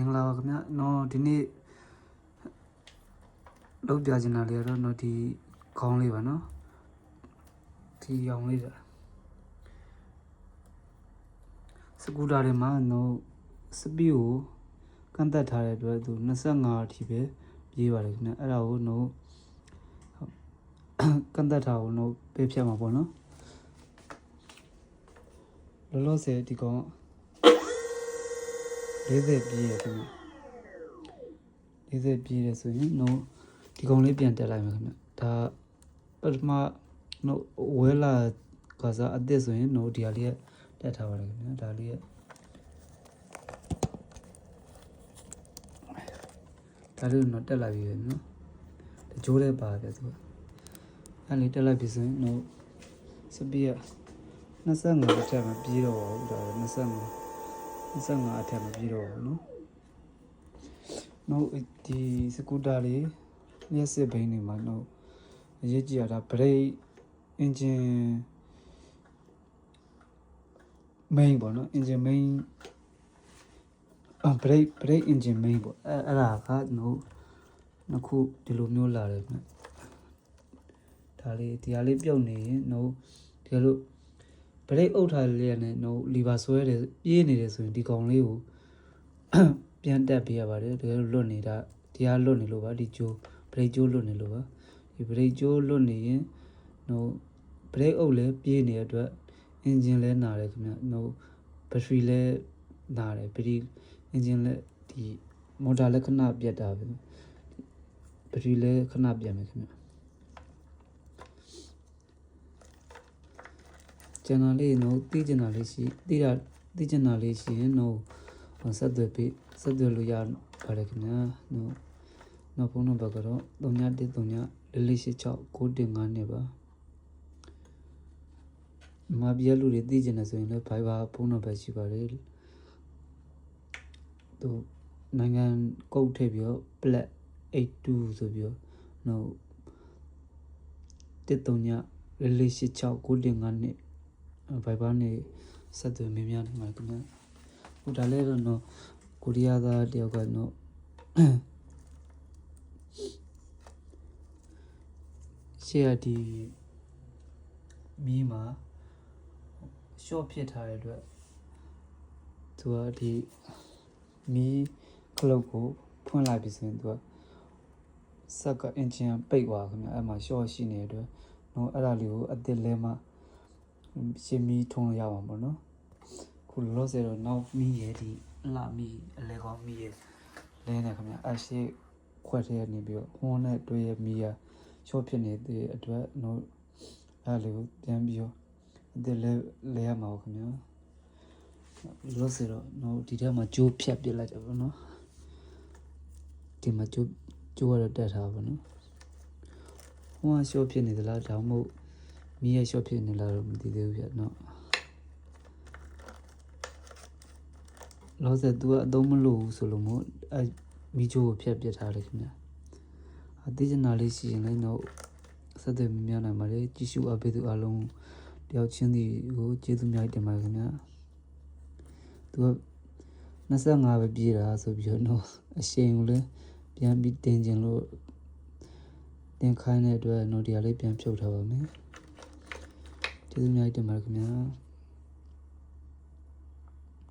င်္ဂလာပါခင်ဗျာနော်ဒီနေ့လောက်ပြချင်တာလေးကတော့နော်ဒီခေါင်းလေးပါနော်ဒီရောင်လေးပါစကူတာတွေမှာနော်စပီးကိုကန့်သက်ထားတဲ့အတွက်သူ25အထိပဲပြေးပါတယ်ခင်ဗျာအဲ့ဒါကိုနော်ကန့်သက်ထားကိုနော်ပေးဖြတ်မှာပေါ့နော်လောလောဆယ်ဒီကောင် 40ပြည့်ရခင်ဗျ40ပြည့်ရဆိုရင်တော့ဒီကောင်လေးပြန်တက်လိုက်မယ်ခင်ဗျဒါပထမတော့ဝဲလာကစားအစ်စ်ဆိုရင်တော့ဒီဟာလေးတက်ထားပါတယ်ခင်ဗျဒါလေးဒါလေးတော့တက်လိုက်ပြီပဲနော်တကြိုးလေးပါပြသူအဲ့လေးတက်လိုက်ပြီဆိုရင်တော့စပီးရ25အထက်မှာပြေးတော့ဘူးဒါ25 25အထက်မပြီးတော့ဘူးเนาะနောက်ဒီစကူတာလေးလျှက်စစ်ဘိန်းတွေမှာတော့အရေးကြီးတာဘရိတ်အင်ဂျင် main ပေါ့နော် engine main အဘရိတ်ဘရိတ် engine main ပေါ့အဲအဲ့ဒါကတော့နှစ်ခုဒီလိုမျိုးလာတယ်ခင်ဗျဒါလေးဒီဟာလေးပြုတ်နေရင်တော့ဒီလို ဗရိတ်အုပ်ထားလေးရနဲ့တော့လီဗာဆွဲတယ်ပြေးနေတယ်ဆိုရင်ဒီကောင်လေးကိုပြန်တက်ပေးရပါတယ်တကယ်လို့လွတ်နေတာဒီဟာလွတ်နေလို့ပါဒီကျိုးဗရိတ်ကျိုးလွတ်နေလို့ပါဒီဗရိတ်ကျိုးလွတ်နေရင်တော့ဗရိတ်အုပ်လည်းပြေးနေတဲ့အတွက်အင်ဂျင်လည်းနာတယ်ခင်ဗျတော့ဘက်ထရီလည်းနာတယ်ဘက်ထရီအင်ဂျင်လည်းဒီမော်တာလည်းခဏပြတ်တာပဲဘက်ထရီလည်းခဏပြတ်မယ်ခင်ဗျ ကျန်တာလေးနော်သိကျင်တာလေးရှိသိတာသိကျင်တာလေးရှိရင်နော်ဆက်သွယ်ပြီးဆက်သွယ်လို့ရပါတယ်ခင်ဗျာနော်နောက်ဖုန်းနံပါတ်ကတော့3139 486 915နဲ့ပါမပြရလူတွေသိကျင်တယ်ဆိုရင်လည်း Viber ဖုန်းနံပါတ်ရှိပါတယ်သူနိုင်ငံကုတ်ထည့်ပြီးတော့ plat 82ဆိုပြီးတော့နော်139 486 915နဲ့ဘို င်ဘာနဲ့ဆက်သွယ်မေးမြန်းနိုင်မှာခင်ဗျာဟိုဒါလည်းတော့နော်ကိုရီးယားသားတယောက်ကတော့ရှေ့ကဒီမီးမှာရှော့ဖြစ်ထားတဲ့အတွက်သူကဒီမီးကလုတ်ကိုဖွင့်လိုက်ပြီဆိုရင်သူကစက်ကအင်ဂျင်ပိတ်သွားခင်ဗျာအဲ့မှာရှော့ရှိနေတဲ့အတွက်နော်အဲ့ဒါလေးကိုအစ်စ်လဲမှာ ရှင်းမီထုံးလို့ရအောင်ပေါ့နော်ခုလောလောဆယ်တော့နောက်မီရဲ့ဒီလာမီအလဲကောင်းမီရဲ့လဲနေခင်ဗျအရှိခွက်ထဲနေပြီးတော့ဟွန်းနဲ့တွေ့ရမီရချော့ဖြစ်နေတဲ့အတွက်တော့အဲ့လိုပြန်ပြီးတော့အစ်လဲလဲရမှာပေါ့ခင်ဗျလောလောဆယ်တော့တော့ဒီထဲမှာကြိုးဖြတ်ပြလိုက်တယ်ပေါ့နော်ဒီမှာကြိုးကြိုးရတော့တက်ထားပါနော်ဟွန်းကချော့ဖြစ်နေသလားဒါမှမဟုတ် မီးရရှော့ဖြစ်နေလားတော့မသိသေးဘူးဗျနော်လောဆယ် तू ကအသုံးမလို့ဘူးဆိုလို့မို့အဲမီးချိုးကိုဖြတ်ပစ်ထားတယ်ခင်ဗျအသိချင်တာလေးရှိရင်လည်းတော့ဆက်သွယ်မြင်နိုင်ပါလေကြည့်ရှုအပ်ပေးသူအလုံးတယောက်ချင်းစီကိုကျေးဇူးများတင်ပါတယ်ခင်ဗျ तू က25ပဲပြေးတာဆိုပြီးတော့နော်အရှိန်ကိုလည်းပြန်ပြီးတင်ကျင်လို့တင်ခိုင်းတဲ့အတွက်နော်ဒီဟာလေးပြန်ဖြုတ်ထားပါမယ် ကျေးဇူးများတင်ပါတယ်ခင်ဗျာ